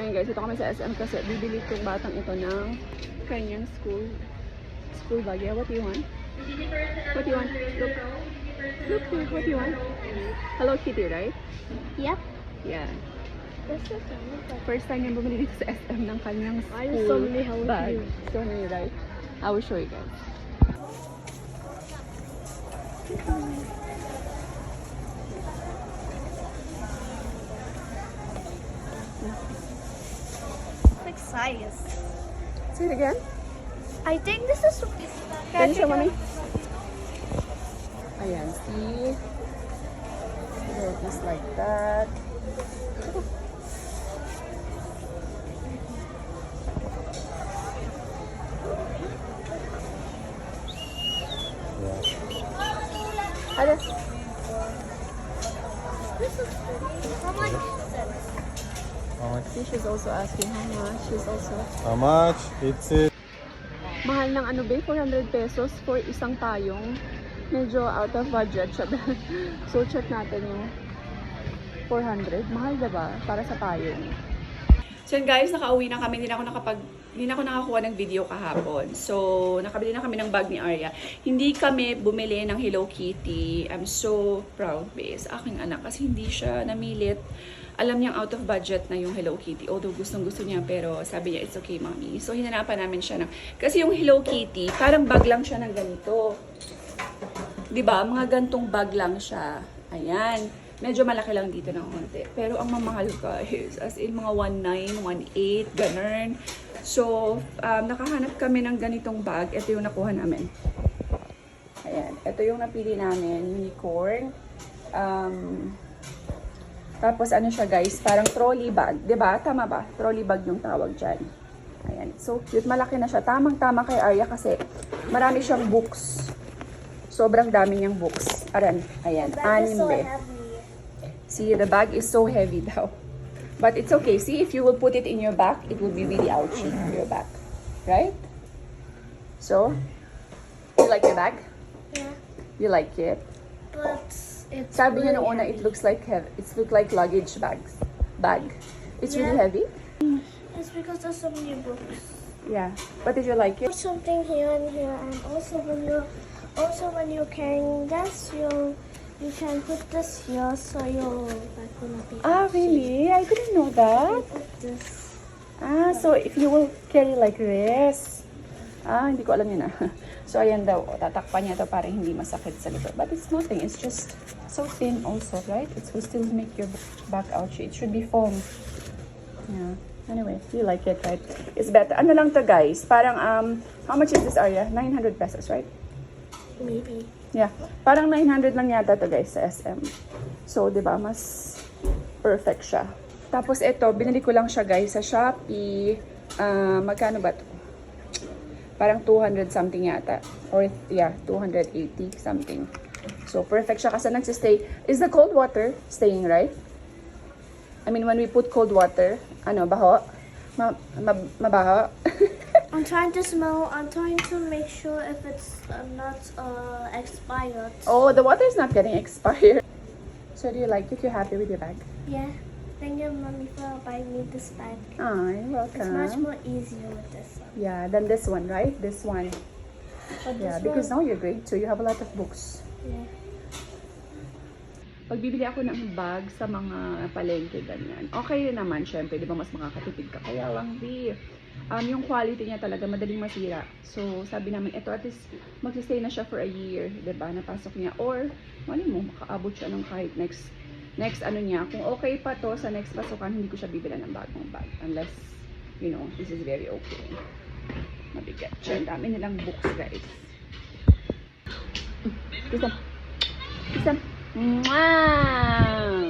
Ayun guys, ito kami sa SM kasi bibili itong batang ito ng kanyang school school bag. Yeah, what do you want? What do you want? Look. Look, look, what do you want? Hello Kitty, right? Yep. Yeah. First time yung bumili dito sa SM ng kanyang school how bag. you. So many, right? I will show you guys. like size. Say it again. I think this is. Can you show mommy? Ayan, see? There it is like that. Ano? This How much? See, she's also asking how much. She's also... How much? It's it. Mahal ng ano ba? 400 pesos for isang payong. Medyo out of budget siya. so, check natin yung 400. Mahal diba? Para sa payong. So yun guys, nakauwi na kami. Hindi na ako nakapag hindi na ako nakakuha ng video kahapon. So, nakabili na kami ng bag ni Arya. Hindi kami bumili ng Hello Kitty. I'm so proud, bes. Aking anak kasi hindi siya namilit. Alam niyang out of budget na yung Hello Kitty. Although gustong gusto niya, pero sabi niya, it's okay, mommy. So, hinanapan namin siya ng... Kasi yung Hello Kitty, parang bag lang siya ng ganito. 'di ba? Mga gantong bag lang siya. Ayan. Medyo malaki lang dito ng konti. Pero ang mamahal guys, as in mga 1.9, 1.8, ganun. So, um, nakahanap kami ng ganitong bag. Ito yung nakuha namin. Ayan. Ito yung napili namin. Unicorn. Um, tapos ano siya guys, parang trolley bag. ba Tama ba? Trolley bag yung tawag dyan. Ayan. So, cute. Malaki na siya. Tamang-tama kay Arya kasi marami siyang books. Sobrang dami niyang books. Aran, ayan, anim be. See, the bag is so heavy daw. But it's okay. See, if you will put it in your back, it will be really ouchy in your back. Right? So, you like your bag? Yeah. You like it? But it's. Sabi niya really heavy. it looks like heavy. It looks like luggage bags. Bag. It's really Yeah. heavy? It's because there's so many books. Yeah. But did you like it? Put something here and here, and also when you, also when you're carrying this, you, you can put this here, so your back will not be. Ah, really? I didn't know that. put this. Ah, so if you will carry like this. Ah, hindi ko alam yun ah. So, ayan daw. Tatakpan niya to para hindi masakit sa likod. But it's nothing. It's just so thin also, right? It will still make your back ouchy. It should be foam. Yeah. Anyway, you like it, right? It's better. Ano lang to, guys? Parang, um, how much is this area? 900 pesos, right? Maybe. Yeah. Parang 900 lang yata to guys sa SM. So, di ba, mas perfect siya. Tapos ito, binili ko lang siya guys sa Shopee. Ah, magkano ba to? Parang 200 something yata. Or yeah, 280 something. So, perfect siya kasi nagsistay. Is the cold water staying, right? I mean, when we put cold water, ano, baho? Ma, ma, mabaho? I'm trying to smell. I'm trying to make sure if it's uh, not uh, expired. oh, the water is not getting expired. So, do you like it? You're happy with your bag? Yeah. Thank you, mommy, for buying me this bag. Ah, you're welcome. It's much more easier with this one. Yeah, than this one, right? This one. But Yeah, this because one, now you're great 2, you have a lot of books. yeah. Pag bibili ako ng bag sa mga palengke, ganyan. Okay naman, syempre, di ba mas makakatipid ka. Kaya lang, di, um, yung quality niya talaga madaling masira. So, sabi namin, ito at least magsistay na siya for a year, di ba? Napasok niya. Or, mali mo, makaabot siya ng kahit next, next ano niya. Kung okay pa to sa next pasukan, hindi ko siya bibila ng bagong bag. Unless, you know, this is very okay. Mabigat siya. Ang dami nilang books, guys. Isa. Isa. 嗯啊